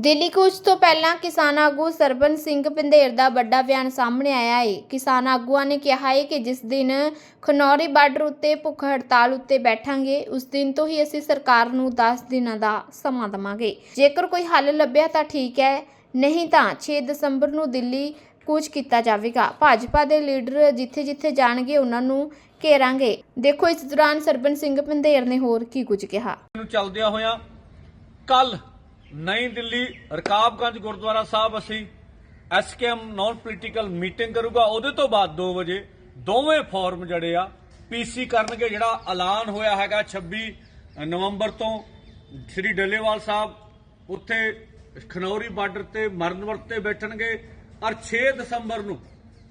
ਦਿੱਲੀ ਕੂਚ ਤੋਂ ਪਹਿਲਾਂ ਕਿਸਾਨ ਆਗੂ ਸਰਬਨ ਸਿੰਘ ਪਿੰਦੇਰ ਦਾ ਵੱਡਾ ਬਿਆਨ ਸਾਹਮਣੇ ਆਇਆ ਹੈ ਕਿਸਾਨ ਆਗੂਆਂ ਨੇ ਕਿਹਾ ਹੈ ਕਿ ਜਿਸ ਦਿਨ ਖਨੌਰੀ ਬਾਰਡਰ ਉੱਤੇ ਭੁੱਖ ਹੜਤਾਲ ਉੱਤੇ ਬੈਠਾਂਗੇ, ਉਸ ਦਿਨ ਤੋਂ ਹੀ ਅਸੀਂ ਸਰਕਾਰ ਨੂੰ 10 ਦਿਨਾਂ ਦਾ ਸਮਾਂ ਦਵਾਂਗੇ। ਜੇਕਰ ਕੋਈ ਹੱਲ ਲੱਭਿਆ ਤਾਂ ਠੀਕ ਹੈ, ਨਹੀਂ ਤਾਂ 6 ਦਸੰਬਰ ਨੂੰ ਦਿੱਲੀ ਕੂਚ ਕੀਤਾ ਜਾਵੇਗਾ। ਭਾਜਪਾ ਦੇ ਲੀਡਰ ਜਿੱਥੇ-ਜਿੱਥੇ ਜਾਣਗੇ, ਉਹਨਾਂ ਨੂੰ ਘੇਰਾਂਗੇ। ਦੇਖੋ, ਇਸ ਦੌਰਾਨ ਸਰਬਨ ਸਿੰਘ ਪਿੰਦੇਰ ਨੇ ਹੋਰ ਕੀ ਕੁਝ ਕਿਹਾ। ਨੂੰ ਚੱਲਦਿਆਂ ਹੋਇਆਂ ਕੱਲ ਨਈ ਦਿੱਲੀ, ਰਕਾਬਗੰਜ ਗੁਰਦੁਆਰਾ ਸਾਹਿਬ ਅਸੀਂ ਐਸਕੇਐਮ ਨਾਨ ਪੋਲੀਟੀਕਲ ਮੀਟਿੰਗ ਕਰੂਗਾ। ਉਹਦੇ ਤੋਂ ਬਾਅਦ 2 ਵਜੇ ਦੋਵੇਂ ਫੋਰਮ ਜਿਹੜੇ ਆ ਪੀਸੀ ਕਰਨਗੇ, ਜਿਹੜਾ ਐਲਾਨ ਹੋਇਆ ਹੈਗਾ 26 ਨਵੰਬਰ ਤੋਂ। ਸ੍ਰੀ ਡੱਲੇਵਾਲ ਸਾਹਿਬ ਉੱਥੇ ਖਨੌਰੀ ਬਾਰਡਰ ਤੇ ਮਰਨਵਰਤ ਤੇ ਬੈਠਣਗੇ ਔਰ 6 ਦਸੰਬਰ ਨੂੰ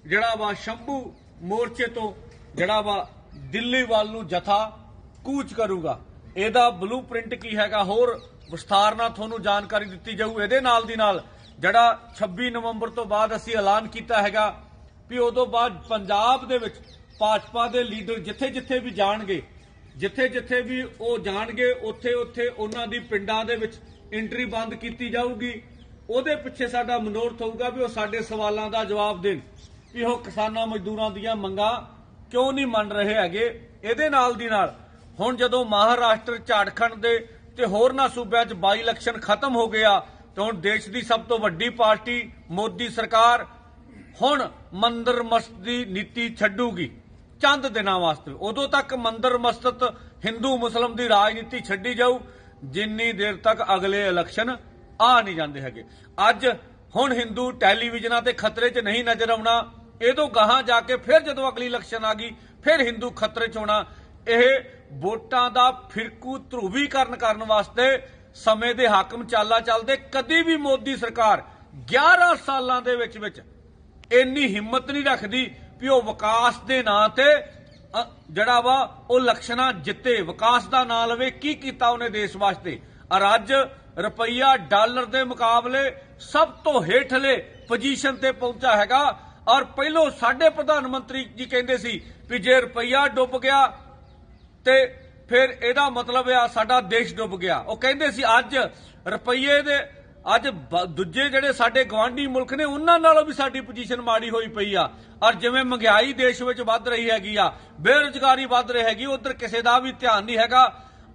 ਜਿਹੜਾ ਵਾ ਸ਼ੰਭੂ ਮੋਰਚੇ ਤੋਂ ਜਿਹੜਾ ਵਾ ਦਿੱਲੀ ਵੱਲ ਨੂੰ ਜਥਾ ਕੂਚ ਕਰੂਗਾ। ਇਹਦਾ ਬਲੂਪ੍ਰਿੰਟ ਕੀ ਹੈਗਾ? ਹੋਰ ਵਿਸਥਾਰ ਨਾਲ ਤੁਹਾਨੂੰ ਜਾਣਕਾਰੀ ਦਿੱਤੀ ਜਾਊ। ਇਹਦੇ ਨਾਲ ਦੀ ਨਾਲ ਜਿਹੜਾ 26 ਨਵੰਬਰ ਤੋਂ ਬਾਅਦ ਅਸੀਂ ਐਲਾਨ ਕੀਤਾ ਹੈਗਾ ਵੀ ਉਦੋਂ ਬਾਅਦ ਪੰਜਾਬ ਦੇ ਵਿੱਚ ਭਾਜਪਾ ਦੇ ਲੀਡਰ ਜਿੱਥੇ-ਜਿੱਥੇ ਵੀ ਜਾਣਗੇ, ਜਿੱਥੇ-ਜਿੱਥੇ ਵੀ ਉਹ ਜਾਣਗੇ, ਉੱਥੇ-ਉੱਥੇ ਉਹਨਾਂ ਦੀ ਪਿੰਡਾਂ ਦੇ ਵਿੱਚ ਐਂਟਰੀ ਬੰਦ ਕੀਤੀ ਜਾਊਗੀ। ਉਹਦੇ ਪਿੱਛੇ ਸਾਡਾ ਮਨੋਰਥ ਹੋਊਗਾ ਵੀ ਉਹ ਸਾਡੇ ਸਵਾਲਾਂ ਦਾ ਜਵਾਬ ਦੇਣ, ਵੀ ਉਹ ਕਿਸਾਨਾਂ ਮਜ਼ਦੂਰਾਂ ਦੀਆਂ ਮੰਗਾਂ ਕਿਉਂ ਨਹੀਂ ਮੰਨ ਰਹੇ ਹੈਗੇ? ਇਹਦੇ ਨਾਲ ਦੀ ਨਾਲ ਹੁਣ ਜਦੋਂ ਮਹਾਰਾਸ਼ਟਰ ਝਾੜਖੰਡ ਦੇ ਤੇ ਹੋਰਨਾਂ ਸੂਬਿਆਂ 'ਚ ਬਾਈ ਇਲੈਕਸ਼ਨ ਖਤਮ ਹੋ ਗਿਆ, ਤੇ ਹੁਣ ਦੇਸ਼ ਦੀ ਸਭ ਤੋਂ ਵੱਡੀ ਪਾਰਟੀ ਮੋਦੀ ਸਰਕਾਰ ਹੁਣ ਮੰਦਰ ਮਸਜਿਦ ਨੀਤੀ ਛੱਡੂਗੀ, ਚੰਦ ਦਿਨਾਂ ਵਾਸਤੇ। ਉਦੋਂ ਤੱਕ ਮੰਦਰ ਮਸਜਿਦ ਹਿੰਦੂ ਮੁਸਲਮ ਦੀ ਰਾਜਨੀਤੀ ਛੱਡੀ ਜਾਊ, ਜਿੰਨੀ ਦੇਰ ਤੱਕ ਅਗਲੇ ਇਲੈਕਸ਼ਨ ਆ ਨਹੀਂ ਜਾਂਦੇ ਹੈਗੇ। ਅੱਜ ਹੁਣ ਹਿੰਦੂ ਟੈਲੀਵਿਜ਼ਨਾਂ ਤੇ ਖਤਰੇ 'ਚ ਨਹੀਂ ਨਜ਼ਰ ਆਉਣਾ ਇਹ ਤੋਂ ਗਾਹਾਂ ਜਾ ਕੇ ਫਿਰ ਜਦੋਂ ਅਗਲੀ ਇਲੈਕਸ਼ਨ ਆ ਗਈ, ਫਿਰ ਹਿੰਦੂ ਖਤਰੇ 'ਚ ਹੋਣਾ, ਇਹ ਵੋਟਾਂ ਦਾ ਫਿਰਕੂ ਧਰੂਵੀਕਰਨ ਕਰਨ ਵਾਸਤੇ ਸਮੇਂ ਦੇ ਹਾਕਮ ਚਾਲਾ ਚੱਲਦੇ। ਕਦੀ ਵੀ ਮੋਦੀ ਸਰਕਾਰ 11 ਸਾਲਾਂ ਦੇ ਵਿੱਚ ਵਿੱਚ ਇੰਨੀ ਹਿੰਮਤ ਨਹੀਂ ਰੱਖਦੀ ਵੀ ਉਹ ਵਿਕਾਸ ਦੇ ਨਾਂ ਤੇ ਜਿਹੜਾ ਵਾ, ਉਹ ਲਕਸ਼ਣਾ ਜਿੱਤੇ, ਵਿਕਾਸ ਦਾ ਨਾਂ ਲਵੇ। ਕੀ ਕੀਤਾ ਉਹਨੇ ਦੇਸ਼ ਵਾਸਤੇ? ਔਰ ਅੱਜ ਰੁਪਈਆ ਡਾਲਰ ਦੇ ਮੁਕਾਬਲੇ ਸਭ ਤੋਂ ਹੇਠਲੇ ਪੋਜੀਸ਼ਨ ਤੇ ਪਹੁੰਚਾ ਹੈਗਾ। ਔਰ ਪਹਿਲੋਂ ਸਾਡੇ ਪ੍ਰਧਾਨ ਮੰਤਰੀ ਜੀ ਕਹਿੰਦੇ ਸੀ ਵੀ ਜੇ ਰੁਪਈਆ ਡੁੱਬ ਗਿਆ ਤੇ ਫਿਰ ਇਹਦਾ ਮਤਲਬ ਆ, ਸਾਡਾ ਦੇਸ਼ ਡੁੱਬ ਗਿਆ। ਉਹ ਕਹਿੰਦੇ ਸੀ, ਅੱਜ ਰੁਪਈਏ ਦੇ, ਅੱਜ ਦੂਜੇ ਜਿਹੜੇ ਸਾਡੇ ਗਵਾਂਢੀ ਮੁਲਕ ਨੇ, ਉਹਨਾਂ ਨਾਲੋਂ ਵੀ ਸਾਡੀ ਪੋਜੀਸ਼ਨ ਮਾੜੀ ਹੋਈ ਪਈ ਆ। ਔਰ ਜਿਵੇਂ ਮਹਿੰਗਾਈ ਦੇਸ਼ ਵਿੱਚ ਵੱਧ ਰਹੀ ਹੈਗੀ ਆ, ਬੇਰੁਜ਼ਗਾਰੀ ਵੱਧ ਰਹੀ ਹੈਗੀ, ਉਧਰ ਕਿਸੇ ਦਾ ਵੀ ਧਿਆਨ ਨਹੀਂ ਹੈਗਾ।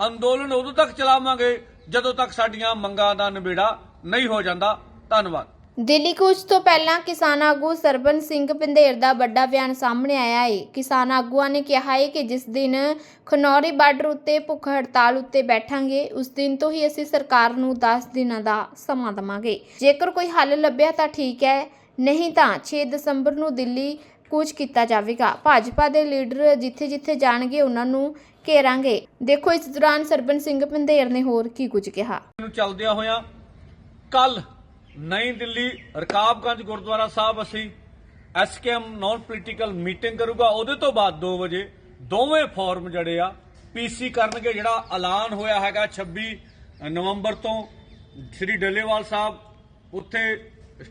ਅੰਦੋਲਨ ਉਦੋਂ ਤੱਕ ਚਲਾਵਾਂਗੇ ਜਦੋਂ ਤੱਕ ਸਾਡੀਆਂ ਮੰਗਾਂ ਦਾ ਨਿਬੇੜਾ ਨਹੀਂ ਹੋ ਜਾਂਦਾ। ਧੰਨਵਾਦ। ਦਿੱਲੀ ਕੂਚ ਤੋਂ ਪਹਿਲਾਂ ਕਿਸਾਨ ਆਗੂ ਸਰਬਨ ਸਿੰਘ ਪਿੰਦੇਰ ਦਾ ਵੱਡਾ ਬਿਆਨ ਸਾਹਮਣੇ ਆਇਆ ਹੈ ਕਿਸਾਨ ਆਗੂਆਂ ਨੇ ਕਿਹਾ ਹੈ ਕਿ ਜਿਸ ਦਿਨ ਖਨੌਰੀ ਬਾਰਡਰ ਉੱਤੇ ਭੁੱਖ ਹੜਤਾਲ ਉੱਤੇ ਬੈਠਾਂਗੇ, ਉਸ ਦਿਨ ਤੋਂ ਹੀ ਅਸੀਂ ਸਰਕਾਰ ਨੂੰ 10 ਦਿਨਾਂ ਦਾ ਸਮਾਂ ਦਵਾਂਗੇ। ਜੇਕਰ ਕੋਈ ਹੱਲ ਲੱਭਿਆ ਤਾਂ ਠੀਕ ਹੈ, ਨਹੀਂ ਤਾਂ 6 ਦਸੰਬਰ ਨੂੰ ਦਿੱਲੀ ਕੂਚ ਕੀਤਾ ਜਾਵੇਗਾ। ਭਾਜਪਾ ਦੇ ਲੀਡਰ ਜਿੱਥੇ-ਜਿੱਥੇ ਜਾਣਗੇ, ਉਹਨਾਂ ਨੂੰ ਘੇਰਾਂਗੇ। ਦੇਖੋ, ਇਸ ਦੌਰਾਨ ਸਰਬਨ ਸਿੰਘ ਪਿੰਦੇਰ ਨੇ ਹੋਰ ਕੀ ਕੁਝ ਕਿਹਾ। ਨੂੰ ਚੱਲਦਿਆਂ ਹੋਇਆਂ ਕੱਲ ਨਈ ਦਿੱਲੀ, ਰਕਾਬਗੰਜ ਗੁਰਦੁਆਰਾ ਸਾਹਿਬ ਅਸੀਂ ਐਸਕੇਐਮ ਨਾਨ ਪੋਲੀਟੀਕਲ ਮੀਟਿੰਗ ਕਰੂਗਾ। ਉਹਦੇ ਤੋਂ ਬਾਅਦ 2 ਵਜੇ ਦੋਵੇਂ ਫੋਰਮ ਜਿਹੜੇ ਆ ਪੀਸੀ ਕਰਨਗੇ, ਜਿਹੜਾ ਐਲਾਨ ਹੋਇਆ ਹੈਗਾ 26 ਨਵੰਬਰ ਤੋਂ। ਸ੍ਰੀ ਡੱਲੇਵਾਲ ਸਾਹਿਬ ਉੱਥੇ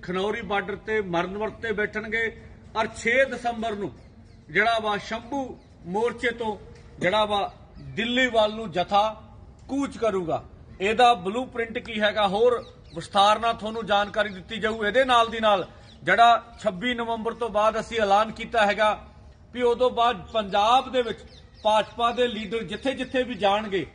ਖਨੌਰੀ ਬਾਰਡਰ ਤੇ ਮਰਨਵਰਤ ਤੇ ਬੈਠਣਗੇ ਔਰ 6 ਦਸੰਬਰ ਨੂੰ ਜਿਹੜਾ ਵਾ ਸ਼ੰਭੂ ਮੋਰਚੇ ਤੋਂ ਜਿਹੜਾ ਵਾ ਦਿੱਲੀ ਵੱਲ ਨੂੰ ਜਥਾ ਕੂਚ ਕਰੂਗਾ। ਇਹਦਾ ਬਲੂਪ੍ਰਿੰਟ ਕੀ ਹੈਗਾ? ਹੋਰ ਵਿਸਥਾਰ ਨਾਲ ਤੁਹਾਨੂੰ ਜਾਣਕਾਰੀ ਦਿੱਤੀ ਜਾਊ। ਇਹਦੇ ਨਾਲ ਦੀ ਨਾਲ ਜਿਹੜਾ 26 ਨਵੰਬਰ ਤੋਂ ਬਾਅਦ ਅਸੀਂ ਐਲਾਨ ਕੀਤਾ ਹੈਗਾ ਵੀ ਉਦੋਂ ਬਾਅਦ ਪੰਜਾਬ ਦੇ ਵਿੱਚ ਭਾਜਪਾ ਦੇ ਲੀਡਰ ਜਿੱਥੇ-ਜਿੱਥੇ ਵੀ ਜਾਣਗੇ,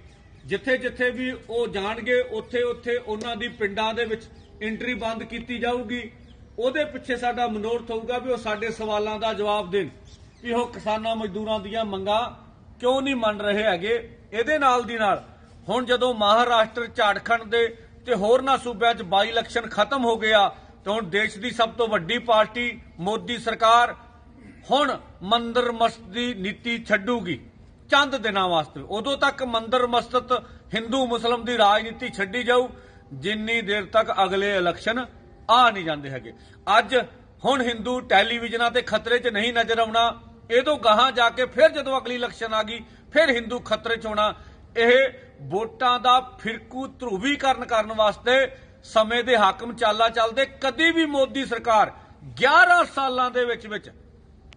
ਜਿੱਥੇ-ਜਿੱਥੇ ਵੀ ਉਹ ਜਾਣਗੇ, ਉੱਥੇ-ਉੱਥੇ ਉਹਨਾਂ ਦੀ ਪਿੰਡਾਂ ਦੇ ਵਿੱਚ ਐਂਟਰੀ ਬੰਦ ਕੀਤੀ ਜਾਊਗੀ। ਉਹਦੇ ਪਿੱਛੇ ਸਾਡਾ ਮਨੋਰਥ ਹੋਊਗਾ ਵੀ ਉਹ ਸਾਡੇ ਸਵਾਲਾਂ ਦਾ ਜਵਾਬ ਦੇਣ, ਵੀ ਉਹ ਕਿਸਾਨਾਂ ਮਜ਼ਦੂਰਾਂ ਦੀਆਂ ਮੰਗਾਂ ਕਿਉਂ ਨਹੀਂ ਮੰਨ ਰਹੇ ਹੈਗੇ? ਇਹਦੇ ਨਾਲ ਦੀ ਨਾਲ ਹੁਣ ਜਦੋਂ ਮਹਾਰਾਸ਼ਟਰ ਝਾੜਖੰਡ ਦੇ ਤੇ ਹੋਰਨਾਂ ਸੂਬਿਆਂ 'ਚ ਬਾਈ ਇਲੈਕਸ਼ਨ ਖਤਮ ਹੋ ਗਿਆ, ਤੇ ਹੁਣ ਦੇਸ਼ ਦੀ ਸਭ ਤੋਂ ਵੱਡੀ ਪਾਰਟੀ ਮੋਦੀ ਸਰਕਾਰ ਹੁਣ ਮੰਦਰ ਮਸਜਿਦ ਨੀਤੀ ਛੱਡੂਗੀ, ਚੰਦ ਦਿਨਾਂ ਵਾਸਤੇ। ਉਦੋਂ ਤੱਕ ਮੰਦਰ ਮਸਜਿਦ ਹਿੰਦੂ ਮੁਸਲਮ ਦੀ ਰਾਜਨੀਤੀ ਛੱਡੀ ਜਾਊ, ਜਿੰਨੀ ਦੇਰ ਤੱਕ ਅਗਲੇ ਇਲੈਕਸ਼ਨ ਆ ਨਹੀਂ ਜਾਂਦੇ ਹੈਗੇ। ਅੱਜ ਹੁਣ ਹਿੰਦੂ ਟੈਲੀਵਿਜ਼ਨਾਂ ਤੇ ਖਤਰੇ 'ਚ ਨਹੀਂ ਨਜ਼ਰ ਆਉਣਾ ਇਹ ਤੋਂ ਗਾਹਾਂ ਜਾ ਕੇ ਫਿਰ ਜਦੋਂ ਅਗਲੀ ਇਲੈਕਸ਼ਨ ਆ ਗਈ, ਫਿਰ ਹਿੰਦੂ ਖਤਰੇ 'ਚ ਹੋਣਾ, ਇਹ ਵੋਟਾਂ ਦਾ ਫਿਰਕੂ ਧਰੂਵੀਕਰਨ ਕਰਨ ਵਾਸਤੇ ਸਮੇਂ ਦੇ ਹਾਕਮ ਚਾਲਾ ਚੱਲਦੇ। ਕਦੀ ਵੀ ਮੋਦੀ ਸਰਕਾਰ 11 ਸਾਲਾਂ ਦੇ ਵਿੱਚ ਵਿੱਚ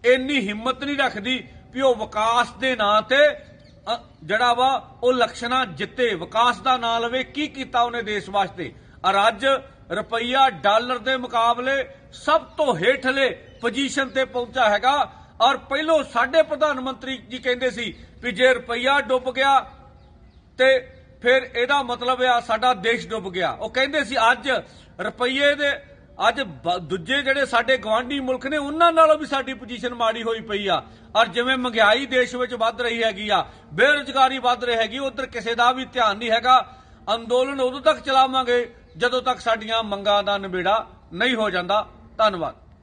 ਇੰਨੀ ਹਿੰਮਤ ਨਹੀਂ ਰੱਖਦੀ ਵੀ ਉਹ ਵਿਕਾਸ ਦੇ ਨਾਂ ਤੇ ਜਿਹੜਾ ਵਾ, ਉਹ ਲਕਸ਼ਣਾ ਜਿੱਤੇ, ਵਿਕਾਸ ਦਾ ਨਾਂ ਲਵੇ। ਕੀ ਕੀਤਾ ਉਹਨੇ ਦੇਸ਼ ਵਾਸਤੇ? ਔਰ ਅੱਜ ਰੁਪਈਆ ਡਾਲਰ ਦੇ ਮੁਕਾਬਲੇ ਸਭ ਤੋਂ ਹੇਠਲੇ ਪੋਜੀਸ਼ਨ ਤੇ ਪਹੁੰਚਾ ਹੈਗਾ। ਔਰ ਪਹਿਲੋਂ ਸਾਡੇ ਪ੍ਰਧਾਨ ਮੰਤਰੀ ਜੀ ਕਹਿੰਦੇ ਸੀ ਵੀ ਜੇ ਰੁਪਈਆ ਡੁੱਬ ਗਿਆ ਤੇ ਫਿਰ ਇਹਦਾ ਮਤਲਬ ਆ, ਸਾਡਾ ਦੇਸ਼ ਡੁੱਬ ਗਿਆ। ਉਹ ਕਹਿੰਦੇ ਸੀ, ਅੱਜ ਰੁਪਈਏ ਦੇ, ਅੱਜ ਦੂਜੇ ਜਿਹੜੇ ਸਾਡੇ ਗਵਾਂਢੀ ਮੁਲਕ ਨੇ, ਉਹਨਾਂ ਨਾਲੋਂ ਵੀ ਸਾਡੀ ਪੋਜੀਸ਼ਨ ਮਾੜੀ ਹੋਈ ਪਈ ਆ। ਔਰ ਜਿਵੇਂ ਮਹਿੰਗਾਈ ਦੇਸ਼ ਵਿੱਚ ਵੱਧ ਰਹੀ ਹੈਗੀ ਆ, ਬੇਰੁਜ਼ਗਾਰੀ ਵੱਧ ਰਹੀ ਹੈਗੀ, ਉਧਰ ਕਿਸੇ ਦਾ ਵੀ ਧਿਆਨ ਨਹੀਂ ਹੈਗਾ। ਅੰਦੋਲਨ ਉਦੋਂ ਤੱਕ ਚਲਾਵਾਂਗੇ ਜਦੋਂ ਤੱਕ ਸਾਡੀਆਂ ਮੰਗਾਂ ਦਾ ਨਿਬੇੜਾ ਨਹੀਂ ਹੋ ਜਾਂਦਾ। ਧੰਨਵਾਦ।